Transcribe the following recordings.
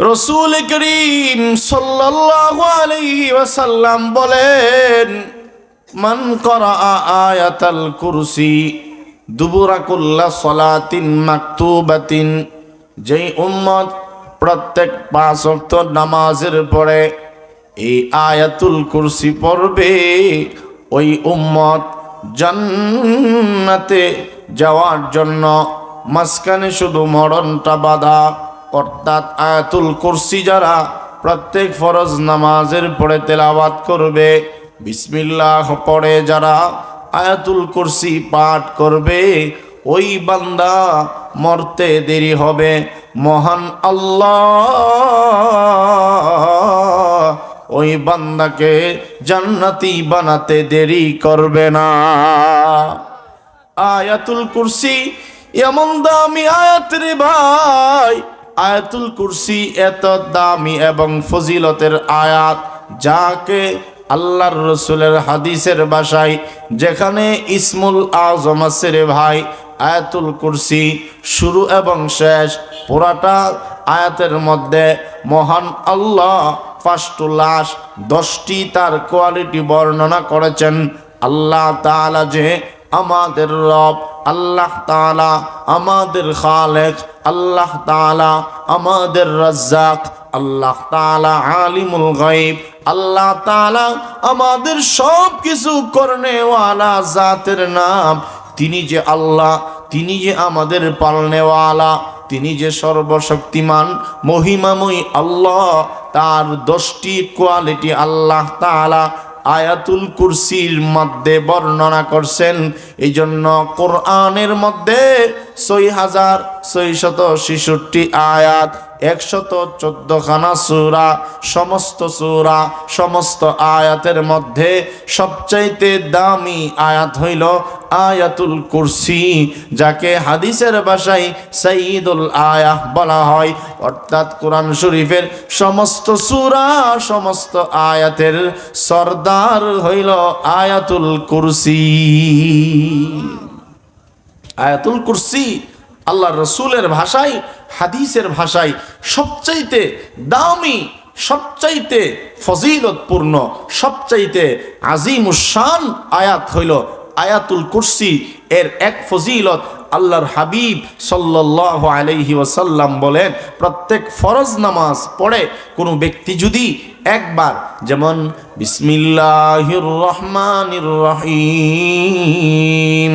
রসুল করিম আলাইহি বলেন, মান করা আয়াতাল কুরসি দুবুরা সলাতিন মাকতুবাতিন, যেই উম্মত প্রত্যেক পাঁচ ওয়াক্ত নামাজের পরে এই আয়াতুল কুরসি পড়বে, ওই উম্মত জান্নাতে যাওয়ার জন্য মাঝখানে শুধু মরণটা বাধা অর্থাৎ আয়াতুল কুরসি যারা প্রত্যেক ফরজ নামাজের পরে তেলাওয়াত করবে, বিসমিল্লাহ পড়ে যারা আয়াতুল কুরসি পাঠ করবে, ওই বান্দা মরতে দেরি হবে। মহান আল্লাহ, ওই বান্দাকে জান্নাতি বানাতে দেরি করবে না। আয়াতুল কুরসি, এমন দামি আয়াত রে ভাই আয়াতুল কুরসি এত দামি এবং ফজিলতের আয়াত, যাকে আল্লাহর রসুলের হাদিসের বাসায় যেখানে ইসমুল আজম আছে ভাই, আয়াতুল কুরসি শুরু এবং শেষ, পুরাটা আয়াতের মধ্যে মহান আল্লাহ ফার্স্ট লাশ দশটি তার কোয়ালিটি বর্ণনা করেছেন। আল্লাহ তাআলা যে আমাদের রব, আল্লাহ তাআলা আমাদের খালেক, আল্লাহ তাআলা আমাদের রাজ্জাক, আল্লাহ তাআলা আলিমুল গায়ব, আল্লাহ তাআলা আমাদের সব কিছু করনেওয়ালা জাতের নাম। তিনি যে আল্লাহ, তিনি যে আমাদের পালনেওয়ালা, তিনি যে সর্বশক্তিমান, মহিমাময়ী আল্লাহ, তার দশটি কোয়ালিটি আল্লাহ তাআলা আয়াতুল কুরসির মধ্যে বর্ণনা করছেন এই জন্য কোরআনের মধ্যে ছয় হাজার ছয়শত ছেষট্টি আয়াত, একশত চোদ্দখানা সুরা, সমস্ত সুরা, সমস্ত আয়াতের মধ্যে সবচাইতে দামি আয়াত হইল আয়াতুল কুরসি, যাকে হাদিসের ভাষায় সাইদুল আয়াহ বলা হয়। অর্থাৎ কোরআন শরীফের সমস্ত সুরা, সমস্ত আয়াতের সর্দার হইল আয়াতুল কুরসি। আয়াতুল কুরসি আল্লাহ রসুলের ভাষায়, হাদিসের ভাষায় সবচাইতে দামি, সবচাইতে ফজিলতপূর্ণ, সবচাইতে আজিমুসান আয়াত হইল আয়াতুল কুরসি। এর এক ফজিলত আল্লাহর হাবিব সাল্লাহ আলাইহি ওসাল্লাম বলেন, প্রত্যেক ফরজ নামাজ পড়ে কোনো ব্যক্তি যদি একবার, যেমন, বিসমিল্লাহির রহমানির রহিম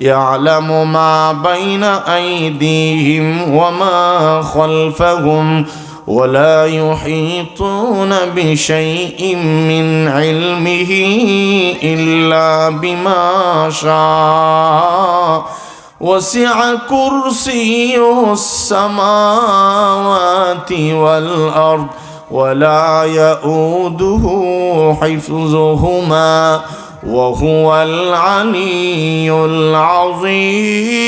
يعلم ما بين أيديهم وما خلفهم ولا يحيطون بشيء من علمه إلا بما شاء. وسع كرسيه السماوات والأرض ولا يؤوده حفظهما. وهو العلي العظيم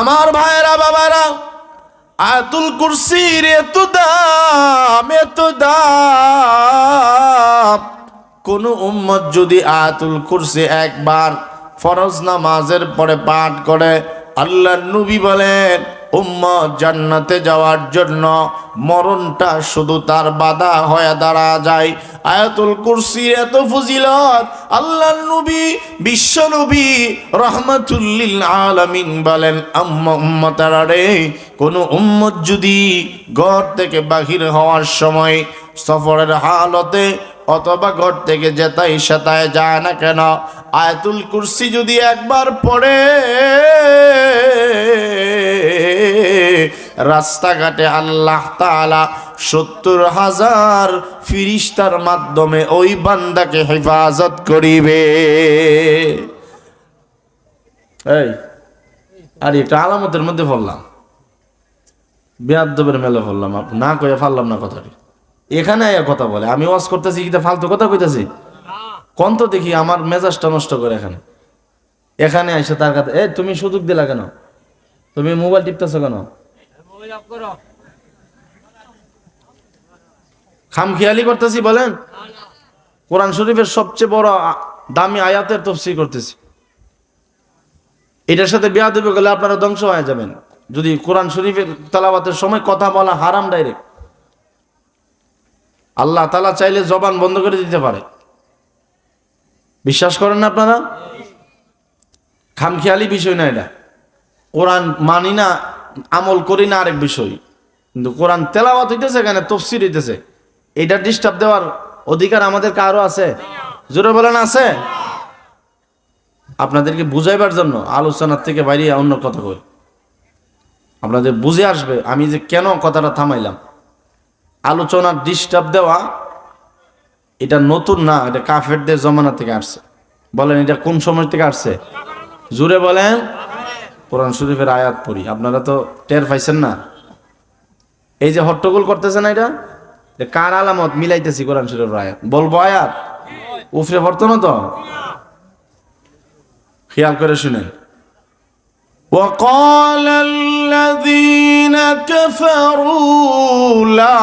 আমার ভাইরা বাবারা আয়াতুল কুরসির এত দাম এত দাম কোন উম্মত যদি আয়াতুল কুরসি একবার ফরজ নামাজের পরে পাঠ করে আল্লাহর নবী বলেন উম্মত জান্নাতে যাওয়ার জন্য মরণটা শুধু তার বাধা হয়ে দাঁড়া যায়। আয়াতুল কুরসির এত ফজিলত আল্লাহ নবী, বিশ্ব নবী রহমাতুল্লিল আলামিন বলেন, আম্মা রে, কোন উম্মত যদি ঘর থেকে বাহির হওয়ার সময় সফরের হালতে অথবা ঘর থেকে যেতাই সেতায় যায় না কেন? আয়াতুল কুরসি যদি একবার পড়ে রাস্তাঘাটে আল্লাহ তাআলা সত্তর হাজার ফিরিস্তার মাধ্যমে ওই বান্দাকে হেফাজত করিবে। এই, আর, একটা আলামতের মধ্যে পড়লাম। বেয়াদ্দবের মেলে ফেললাম আপ- না কয়ে ফাললাম না কথাটি। এখানে কথা বলে, আমি ওয়াজ করতেছি কিটা ফালতু কথা কইতেছি? কোন তো দেখি আমার মেজাজটা নষ্ট করে এখানে। এখানে আইসে তার কাছে এ তুমি সুযোগ দিলা কেন? তুমি মোবাইল টিপতেছো কেন? খামখেয়ালি করতেছি, বলেন? কোরআন শরীফের সবচেয়ে বড় দামি আয়াতের তফসির করতেছি। এটার সাথে বিয়া দেবে গেলে আপনারা ধ্বংস হয়ে যাবেন। যদি কোরআন শরীফের তালাবাতের সময় কথা বলা হারাম ডাইরেক্ট আল্লাহ তালা চাইলে জবান বন্ধ করে দিতে পারে। বিশ্বাস করেন না আপনারা? খামখেয়ালি বিষয় না এটা। কোরআন মানি না আমল করি না আরেক বিষয়। কিন্তু কোরআন তেলাওয়াত হইতেছে এখানে তফসির হইতেছে। এটা ডিস্টার্ব দেওয়ার অধিকার আমাদের কারও আছে? জোরে বলেন, আছে? আপনাদেরকে বুঝাইবার জন্য আলোচনার থেকে বাইরে অন্য কথা কই। আপনাদের বুঝে আসবে আমি যে কেন কথাটা থামাইলাম। আলোচনার ডিস্টার্ব দেওয়া, এটা নতুন না, এটা কাফেরদের জমানা থেকে আসছে। বলেন, এটা কোন সময় থেকে আসছে? জুড়ে বলেন। কোরআন শরীফের আয়াত পড়ি আপনারা তো টের পাইছেন না এই যে হট্টগোল করতেছে না এটা যে কার আলামত মিলাইতেছি কোরআন শরীফের আয়াত বলবো আয়াত উফরে পড়তো না তো খেয়াল করে শুনেন وقال الذين كفروا لا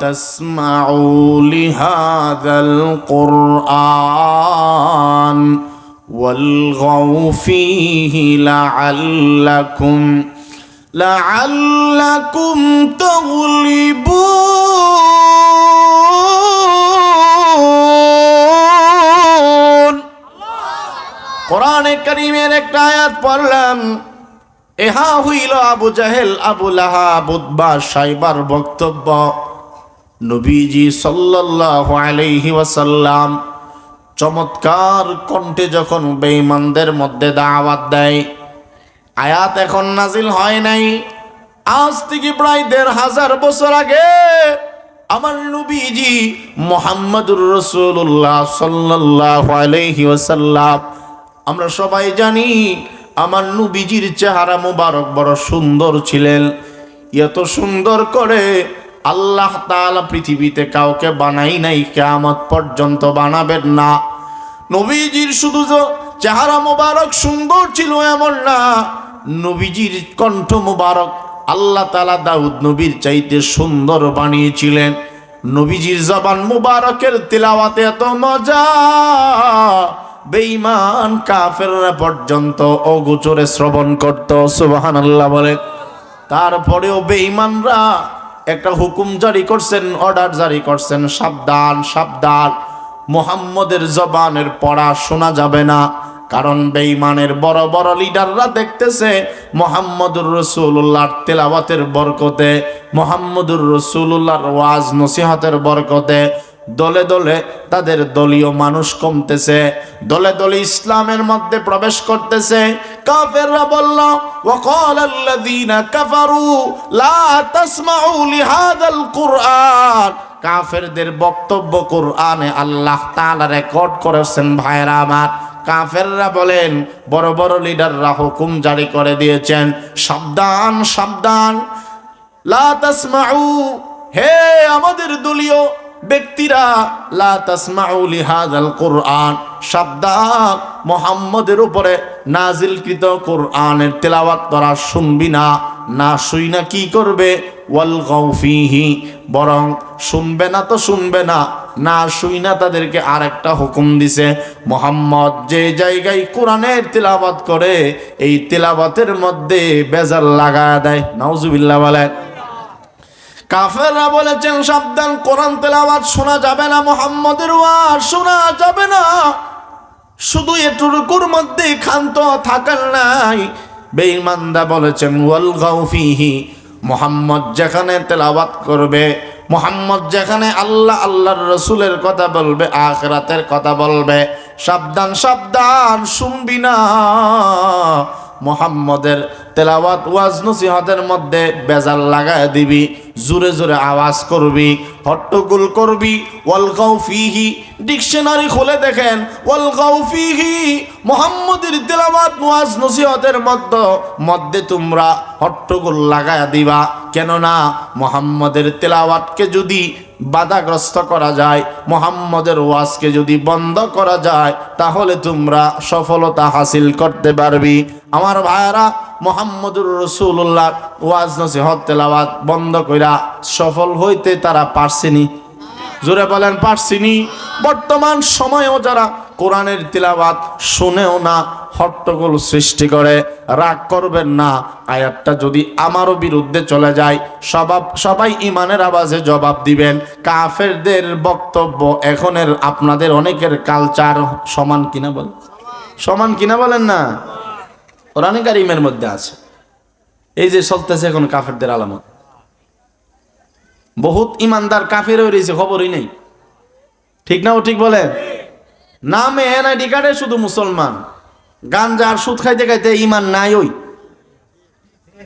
تسمعوا لهذا القرآن والغوا فيه لعلكم لعلكم تغلبون কোরআনে করিমের একটা আয়াত পড়লাম এহা হইল আবু জাহেল আবু লাহা বুধবা সাইবার বক্তব্য নবীজি সাল্লাল্লাহু আলাইহি ওয়াসাল্লাম চমৎকার কণ্ঠে যখন বেঈমানদের মধ্যে দাওয়াত দেয়, আয়াত এখন নাজিল হয় নাই। আজ থেকে প্রায় দেড় হাজার বছর আগে আমার নবীজি মোহাম্মদুর রসুল্লাহ সাল্লাহ আলহি ওসাল্লাম আমরা সবাই জানি আমার নবীজির চেহারা মুবারক বড় সুন্দর ছিলেন। এত সুন্দর করে আল্লাহ তাআলা পৃথিবীতে কাউকে বানাই নাই, কেয়ামত পর্যন্ত বানাবেন না। নবীজির শুধু চেহারা মোবারক সুন্দর ছিল এমন না, নবীজির কণ্ঠ মোবারক আল্লাহ তালা দাউদ নবীর চাইতে সুন্দর বানিয়েছিলেন। নবীজির জবান মুবারকের তিলাওয়াতে এত মজা, বেঈমান কাফেররা পর্যন্ত অগোচরে শ্রবণ করত সুবাহান আল্লাহ বলে তারপরেও বেঈমানরা একটা হুকুম জারি করছেন অর্ডার জারি করছেন, সাবধান সাবধান। মোহাম্মদের জবানের পড়া শোনা যাবে না, কারণ বেঈমানের বড় বড় লিডাররা দেখতেছে মোহাম্মদুর রসুল্লাহর তেলাওয়াতের বরকতে, মোহাম্মদুর রসুল্লাহর ওয়াজ, নসিহতের বরকতে দলে দলে তাদের দলীয় মানুষ কমতেছে দলে দলে ইসলামের মধ্যে প্রবেশ করতেছে কাফেররা বলল وقال الذين كفروا لا تسمعوا لهذا القرآن কাফেরদের বক্তব্য কোরআনে আল্লাহ তাআলা রেকর্ড করেছেন ভাইরা আমার কাফেররা বলেন বড় বড় লিডাররা হুকুম জারি করে দিয়েছেন সাবধান সাবধান লা তাসমাউ হে আমাদের দলীয় ব্যক্তিরা, লা তাসমাউ লিহাদাল কোরআন, সাবধান, মোহাম্মদের উপরে নাজিলকৃত কোরআনের তেলাওয়াত তোরা শুনবি না না শুই না কি করবে? ওয়াল গৌফিহি বরং শুনবে না তো শুনবে না না শুই না তাদেরকে আরেকটা হুকুম দিছে। মোহাম্মদ যে জায়গায় কোরআনের তেলাওয়াত করে, এই তেলাওয়াতের মধ্যে বেজাল লাগা দেয়। নাউজুবিল্লাহ বলেন। কাফেররা বলেছেন, সাবধান, কোরআন তেলাওয়াত শোনা যাবে না, মোহাম্মদের ওয়াজ শোনা যাবে না। শুধু এটুকুর মধ্যে ক্ষান্ত থাকার নাই। বেঈমানদা বলেছেন, ওয়াল গাউফিহি মোহাম্মদ যেখানে তেলাওয়াত করবে, মোহাম্মদ যেখানে আল্লাহ, আল্লাহর রসুলের কথা বলবে, আখরাতের কথা বলবে, সাবধান সাবধান, শুনবি না। মোহাম্মদের তেলাওয়াত, ওয়াজ নসিহতের মধ্যে বেজাল লাগায় দিবি, জোরে জোরে আওয়াজ করবি, হট্টগোল করবি, ওয়াল ফিহি, ডিকশনারি খুলে দেখেন, ওয়াল ফিহি, মোহাম্মদের তেলাওয়াত, ওয়াজ নসিহতের মধ্যে মধ্যে তোমরা হট্টগোল লাগায়া দিবা। কেননা মোহাম্মদের তেলাওয়াতকে যদি বাধাগ্রস্ত করা যায়, মোহাম্মদের ওয়াজকে যদি বন্ধ করা যায়, তাহলে তোমরা সফলতা হাসিল করতে পারবি। আমার ভাইয়ারা মোহাম্মদুর রসুল্লাহ ওয়াজ নসিহত তেলাওয়াত বন্ধ কইরা সফল হইতে তারা পারছেনি। জোরে বলেন, পারছিনি? বর্তমান সময়েও যারা কোরআনের তিলাবাত শুনেও না, হট্টগোল সৃষ্টি করে, রাগ করবেন না। আয়াতটা যদি আমারও বিরুদ্ধে চলে যায়, সবাব সবাই ইমানের আওয়াজে জবাব দিবেন। কাফেরদের বক্তব্য এখনের আপনাদের অনেকের কালচার সমান কিনা বল সমান কিনা বলেন না? কোরআনে কারিমের মধ্যে আছে। এই যে চলতেছে এখন কাফেরদের আলামত। বহুত ইমানদার কাফের হয়ে রয়েছে, খবরই নেই। ঠিক না ও ঠিক বলে? নামে এনআইডি কার্ডে শুধু মুসলমান। গাঞ্জা আর সুদ খাইতে খাইতে ইমান নাই ওই।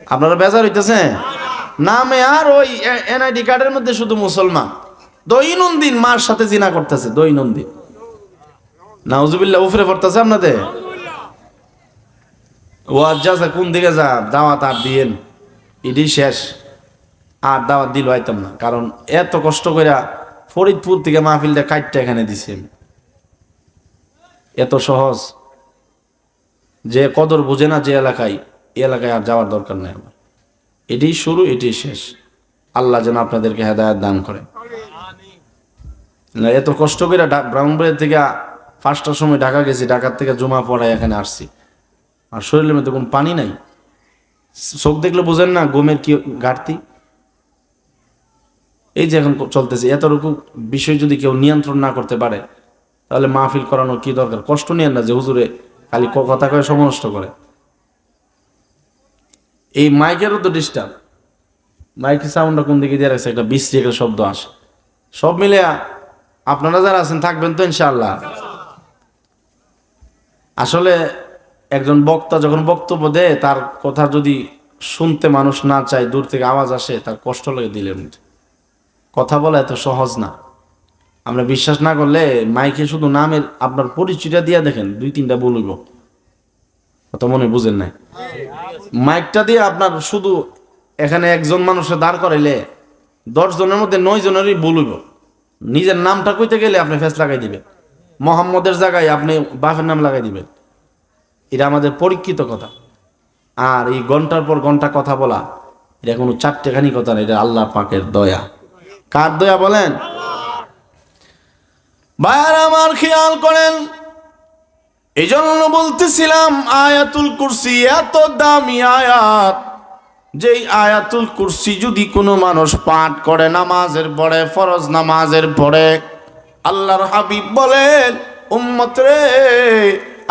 আপনারা বেজার হইতেছে? নামে আর ওই এনআইডি কার্ডের মধ্যে শুধু মুসলমান। দৈনন্দিন মার সাথে জিনা করতেছে, দৈনন্দিন। নাউজুবিল্লাহ, উফরে পড়তেছে আপনাদের? ওয়াজ যা কোন দিকে যা দাওয়াত আর দিয়েন ইডি শেষ। আর দাওয়াত দিল আইতাম না। কারণ এত কষ্ট করে ফরিদপুর থেকে মাহফিলটা কাটটা এখানে দিছে এত সহজ। যে কদর বুঝে না যে এলাকায় এলাকায় আর যাওয়ার দরকার নেই আমার। এটি শুরু, এটি শেষ। আল্লাহ যেন আপনাদেরকে হেদায়ত দান করে এত কষ্ট করে ডা- ব্রাহ্মণবাড়িয়া থেকে পাঁচটার সময় ঢাকা গেছি, ঢাকার থেকে জমা পড়ায় এখানে আসছি। আর শরীরের মধ্যে কোনো পানি নাই? চোখ দেখলে বোঝেন না গমের কি ঘাটতি? এই যে এখন চলতেছে, এতটুকু বিষয় যদি কেউ নিয়ন্ত্রণ না করতে পারে, তাহলে মাহফিল করানো কি দরকার? কষ্ট নিয়েন না যে হুজুরে খালি কথা কয়ে সমনষ্ট করে। এই মাইকেরও তো ডিস্টার্ব মাইকের সাউন্ডটা কোন দিকে দিয়ে রাখছে? একটা বিশ্রী একটা শব্দ আসে। সব মিলে আপনারা যারা আছেন থাকবেন তো ইনশাল্লাহ আসলে একজন বক্তা যখন বক্তব্য দেয়, তার কথা যদি শুনতে মানুষ না চায়, দূর থেকে আওয়াজ আসে, তার কষ্ট লাগে দিলের মধ্যে। কথা বলা এত সহজ না। আমরা বিশ্বাস না করলে মাইকে শুধু নামের আপনার পরিচয়টা দিয়ে দেখেন, দুই তিনটা বলব অত মনে বুঝেন নাই? মাইকটা দিয়ে আপনার শুধু এখানে একজন মানুষের দাঁড় করাইলে দশ জনের মধ্যে নয় জনেরই বলব নিজের নামটা কইতে গেলে আপনি ফেস লাগাই দিবেন। মোহাম্মদের জায়গায় আপনি বাপের নাম লাগাই দিবেন। এটা আমাদের পরীক্ষিত কথা। আর এই ঘণ্টার পর ঘণ্টা কথা বলা, এটা কোনো চারটেখানি কথা না, এটা আল্লাহ পাকের দয়া। কার দয়া বলেন? ভাইয়ার আমার খেয়াল করেন এই জন্য বলতেছিলাম আয়াতুল কুরসি, এত দামি আয়াত। যেই আয়াতুল কুরসি যদি কোনো মানুষ পাঠ করে নামাজের পরে, ফরজ নামাজের পরে, আল্লাহর হাবিব বলেন, উম্মত রে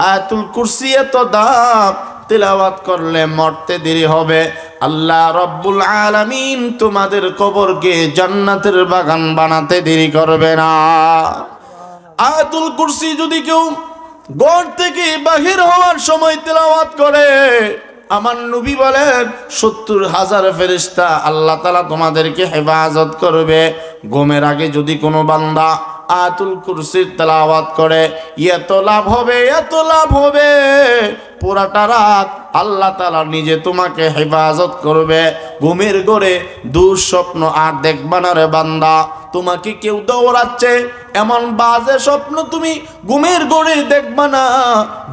আয়াতুল কুরসি এত দাম, তেলাওয়াত করলে মরতে দেরি হবে। আল্লাহ রব্বুল আলামিন তোমাদের কবরকে জান্নাতের বাগান বানাতে দেরি করবে না। আয়াতুল কুরসি যদি কেউ গড় থেকে বাহির হওয়ার সময় তেলাওয়াত করে, আমার নবী বলেন, সত্তর হাজার ফেরিস্তা আল্লাহ তালা তোমাদেরকে হেফাজত করবে। ঘুমের আগে যদি কোনো বান্দা আয়াতুল কুরসির তেলাওয়াত করে এত লাভ হবে এত লাভ হবে। পুরাটা রাত আল্লাহ তালা নিজে তোমাকে হেফাজত করবে। ঘুমের গড়ে দুঃস্বপ্ন আর দেখবা না রে বান্দা। তোমাকে কেউ দৌড়াচ্ছে, এমন বাজে স্বপ্ন তুমি ঘুমের গড়ে দেখবা না।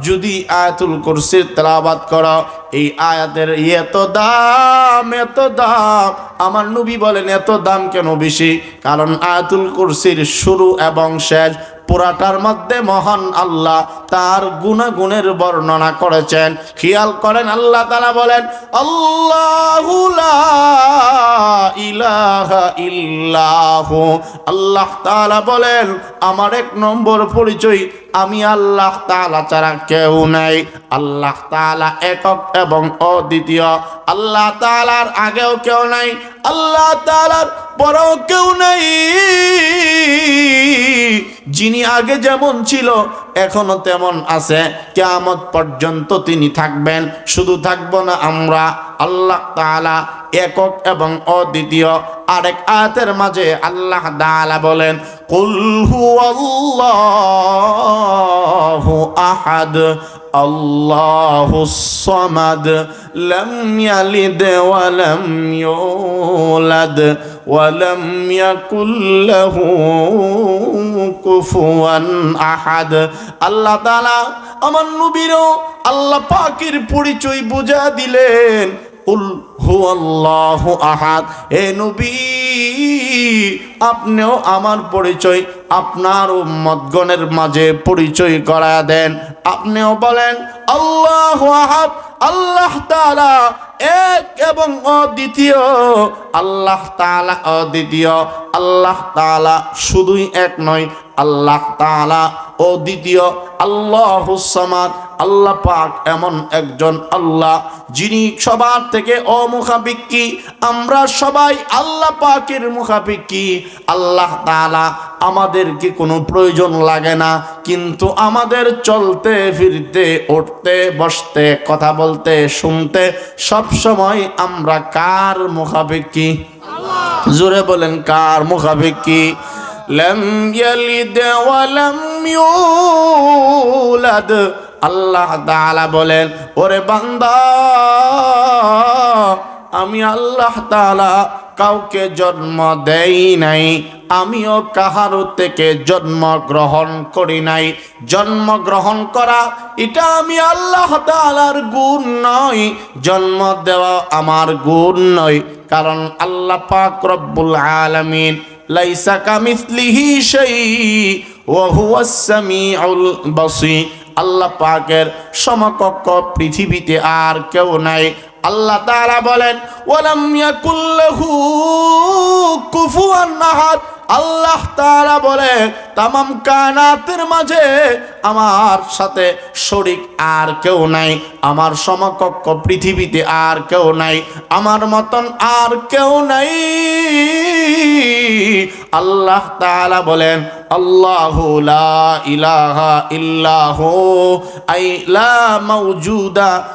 যদি আয়াতুল কুরসির তেলাবাত করো, এই আয়াতের এত দাম এত দাম। আমার নবী বলেন, এত দাম কেন বেশি? কারণ আয়াতুল কুরসির শুরু এবং শেষ পুরাটার মধ্যে মহান আল্লাহ তার গুণাগুণের বর্ণনা করেছেন। খেয়াল করেন, আল্লাহ তারা বলেন, আল্লাহ আল্লাহ তাআলা বলেন, আমার এক নম্বর পরিচয় আমি আল্লাহ তাআলা ছাড়া কেউ নাই। আল্লাহ তাআলা একক এবং অদ্বিতীয়। আল্লাহ তাআলার আগেও কেউ নাই, আল্লাহ তাআলার পরেও কেউ নাই। যিনি আগে যেমন ছিল, এখনও তেমন আছে। কেয়ামত পর্যন্ত তিনি থাকবেন, শুধু থাকব না আমরা। আল্লাহ তাআলা একক এবং অদ্বিতীয়। আরেক আয়াতের মাঝে আল্লাহ দালা বলেন, কুল হুয়াল্লাহু আহাদ, আল্লাহুস সামাদ, লাম ইয়ালিদ ওয়া লাম ইউলাদ, ওয়া লাম ইয়াকুল কুফুয়ান আহাদ। আল্লাহ তাআলা আমার নবীরও আল্লাহ পাকের পরিচয় বুঝা দিলেন কুল হুয়াল্লাহু আহাদ। হে নবী, আপনিও আমার পরিচয়, আপনার উম্মতগণের মাঝে পরিচয় করা দেন। আপনিও বলেন, আল্লাহ আহাদ, আল্লাহ তাআলা এক এবং অদ্বিতীয়। আল্লাহ তাআলা অদ্বিতীয়, আল্লাহ তাআলা শুধুই এক নয়, আল্লাহ তাআলা অদ্বিতীয়। আল্লাহ সামাদ আল্লাহ পাক এমন একজন আল্লাহ যিনি সবার থেকে অমুখাপিক্কি আমরা সবাই আল্লাহ পাকের মুখাপিক্কি আল্লাহ তাআলা আমাদেরকে কোনো প্রয়োজন লাগে না কিন্তু আমাদের চলতে ফিরতে উঠতে বসতে কথা বলতে শুনতে সব সময় আমরা কার মুখাপিক্কি জোরে বলেন কার মুখাপিক্কি লম ইয়ালিদ ওয়া লম ইউলাদ। আল্লাহ তাআলা বলেন, ওরে বান্দা, আমি আল্লাহ তাআলা কাউকে জন্ম দেই নাই, আমিও কাহারো থেকে জন্ম গ্রহণ করি নাই। জন্ম গ্রহণ করা, এটা আমি আল্লাহ তাআলার গুণ নয়, জন্ম দেওয়া আমার গুণ নয়। কারণ আল্লাহ পাক রব্বুল আলামিন, লাইসা কামিসলিহি হুয়াস সামিউল বাসীর। আল্লাহ পাকের সমকক্ষ পৃথিবীতে আর কেউ নাই। আল্লাহ তারা বলেন ওলামিয়া ইয়াকুল্লাহু কুফুয়ান আহাদ। আল্লাহ তাআলা বলে, তামাম কানাতের মাঝে আমার সাথে শরিক আর কেউ নাই, আমার সমকক্ষ পৃথিবীতে আর কেউ নাই, আমার মতন আর কেউ নাই। আল্লাহ তাআলা বলেন, আল্লাহু লা ইলাহা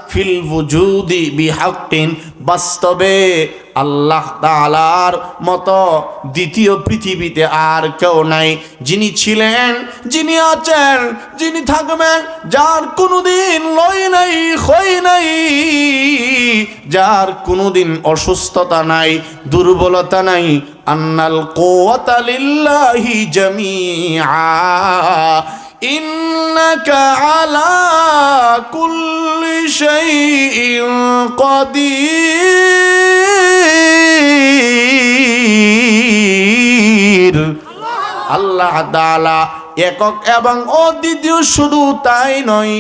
ফিল ওয়ুজুদি বিহাক্কিন। বাস্তবে আল্লাহ তাআলার মতো দ্বিতীয় পৃথিবীতে আর কেউ নাই। যিনি ছিলেন, যিনি আছেন, যিনি থাকবেন, যার কোনোদিন লয় নাই, ক্ষয় নাই, যার কোনোদিন অসুস্থতা নাই, দুর্বলতা নাই, আন্নাল কোয়াতা লিল্লাহি জামিআ। إنك على كل شيء قدير আল্লাহ তাআলা একক এবং অদ্বিতীয় শুধু তাই নয়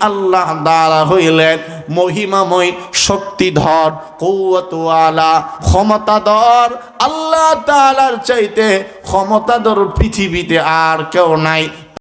আল্লাহ তাআলা হইলেন মহিমাময় শক্তিধর কৌয়ালা ক্ষমতাধর আল্লাহ তাআলার চাইতে ক্ষমতাধর পৃথিবীতে আর কেউ নাই